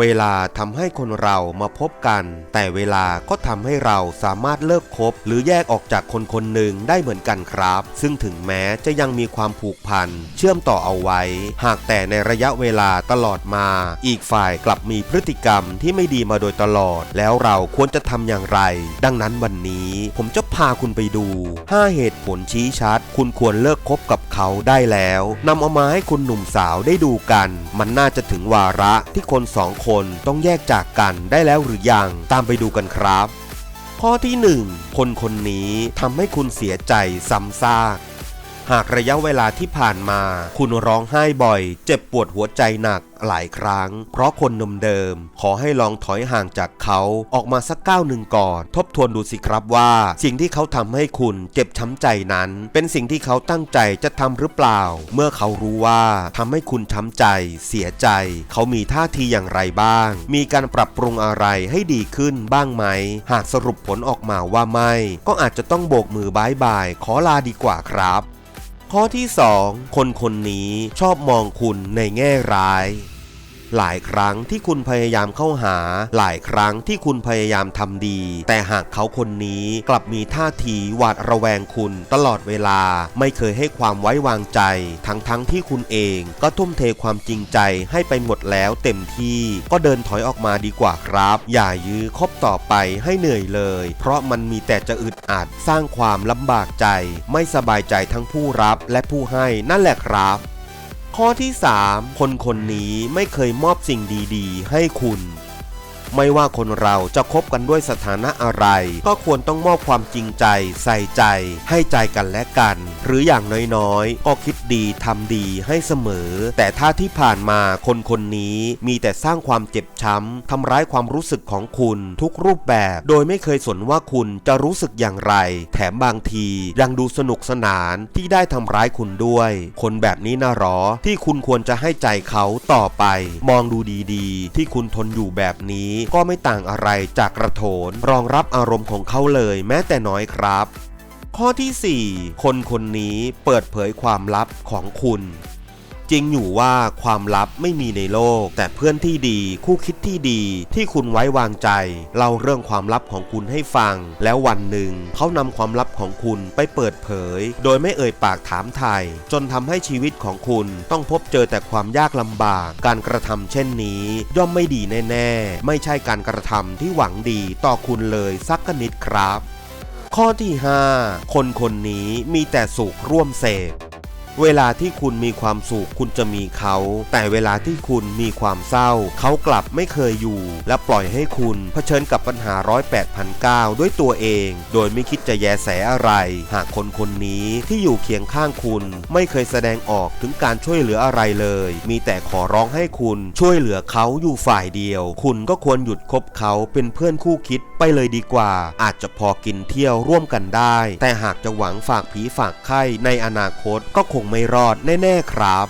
เวลาทำให้คนเรามาพบกัน แต่เวลาก็ทำให้เราสามารถเลิกคบ หรือแยกออกจากคนคนหนึ่งได้เหมือนกันครับ ซึ่งถึงแม้จะยังมีความผูกพัน เชื่อมต่อเอาไว้ หากแต่ในระยะเวลาตลอดมา อีกฝ่ายกลับมีพฤติกรรมที่ไม่ดีมาโดยตลอด แล้วเราควรจะทำอย่างไร ดังนั้นวันนี้ผมจะพาคุณไปดู 5 เหตุผลชี้ชัด คุณควรเลิกคบกับเขาได้แล้วนำเอามาให้คุณหนุ่มสาวได้ดูกัน มันน่าจะถึงวาระที่คนสองคนต้องแยกจากกันได้แล้วหรือยังตามไปดูกันครับ ข้อที่ 1 คนคนนี้ทำให้คุณเสียใจซ้ำซาก หากระยะเวลาที่ผ่านมา คุณร้องไห้บ่อย เจ็บปวดหัวใจหนักหลายครั้ง เพราะคนเดิมๆขอให้ลองถอยห่างจากเขาออกมาสักก้าวหนึ่งก่อน ทบทวนดูสิครับว่า สิ่งที่เขาทำให้คุณเจ็บช้ำใจนั้น เป็นสิ่งที่เขาตั้งใจจะทำหรือเปล่า เมื่อเขารู้ว่าทำให้คุณช้ำใจ เสียใจ เขามีท่าทีอย่างไรบ้าง มีการปรับปรุงอะไรให้ดีขึ้นบ้างไหม หากสรุปผลออกมาว่าไม่ ก็อาจจะต้องโบกมือบายบาย ขอลาดีกว่าครับ ข้อที่ 2 คนคนนี้ชอบมองคุณในแง่ร้าย หลายครั้งที่คุณพยายามเข้าหา หลายครั้งที่คุณพยายามทำดี แต่หากเขาคนนี้กลับมีท่าทีหวาดระแวงคุณตลอดเวลา ไม่เคยให้ความไว้วางใจ ทั้งทั้งที่คุณเองก็ทุ่มเทความจริงใจให้ไปหมดแล้วเต็มที่ ก็เดินถอยออกมาดีกว่าครับ อย่ายื้อคบต่อไปให้เหนื่อยเลย เพราะมันมีแต่จะอึดอัดสร้างความลำบากใจ ไม่สบายใจทั้งผู้รับและผู้ให้นั่นแหละครับ ข้อที่ 3 คนคนนี้ไม่เคยมอบสิ่งดีๆ ให้คุณ ไม่ว่าคนเราจะคบกันด้วยสถานะอะไร ก็ควรต้องมอบความจริงใจใส่ใจให้ใจกันและกัน หรืออย่างน้อยๆ ก็คิดดีทำดีให้เสมอ แต่ถ้าที่ผ่านมาคนคนนี้มีแต่สร้างความเจ็บช้ำทำร้ายความรู้สึกของคุณทุกรูปแบบ โดยไม่เคยสนว่าคุณจะรู้สึกอย่างไร แถมบางทียังดูสนุกสนานที่ได้ทำร้ายคุณด้วย คนแบบนี้นะหรอที่คุณควรจะให้ใจเขาต่อไป มองดูดีๆ ที่คุณทนอยู่แบบนี้ก็ไม่ต่างอะไรจากกระโถนรองรับอารมณ์ของเขาเลยแม้แต่น้อยครับ ข้อที่ 4 คนคนนี้เปิดเผยความลับของคุณจริงอยู่ว่าความลับไม่มีในโลก แต่เพื่อนที่ดีคู่คิดที่ดีที่คุณไว้วางใจเล่าเรื่องความลับของคุณให้ฟัง แล้ววันหนึ่งเขานำความลับของคุณไปเปิดเผย โดยไม่เอ่ยปากถามไทย จนทำให้ชีวิตของคุณต้องพบเจอแต่ความยากลำบาก การกระทำเช่นนี้ ย่อมไม่ดีแน่ ๆ ไม่ใช่การกระทำที่หวังดีต่อคุณเลยสักกนิดครับ ข้อที่ 5 คนคนนี้มีแต่สุขร่วมเสพ เวลาที่คุณมีความสุขคุณจะมีเขา แต่เวลาที่คุณมีความเศร้า เขากลับไม่เคยอยู่ และปล่อยให้คุณเผชิญกับปัญหาร้อยแปดพันเก้าด้วยตัวเอง โดยไม่คิดจะแยแสอะไร หากคนคนนี้ที่อยู่เคียงข้างคุณ ไม่เคยแสดงออกถึงการช่วยเหลืออะไรเลย มีแต่ขอร้องให้คุณช่วยเหลือเขาอยู่ฝ่ายเดียว คุณก็ควรหยุดคบเขาเป็นเพื่อนคู่คิดไปเลยดีกว่า อาจจะพอกินเที่ยวร่วมกันได้ แต่หากจะหวังฝากผีฝากไข้ในอนาคตก็คงไม่รอดแน่ๆครับ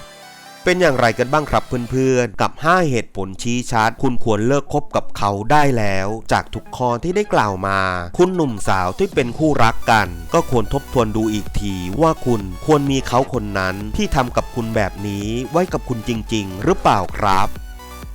เป็นอย่างไรกันบ้างครับเพื่อนๆ กับ 5 เหตุผลชี้ชัด คุณควรเลิกคบกับเขาได้แล้ว จากทุกข้อที่ได้กล่าวมา คุณหนุ่มสาวที่เป็นคู่รักกัน ก็ควรทบทวนดูอีกทีว่าคุณควรมีเขาคนนั้นที่ทำกับคุณแบบนี้ไว้กับคุณจริง ๆ หรือเปล่าครับ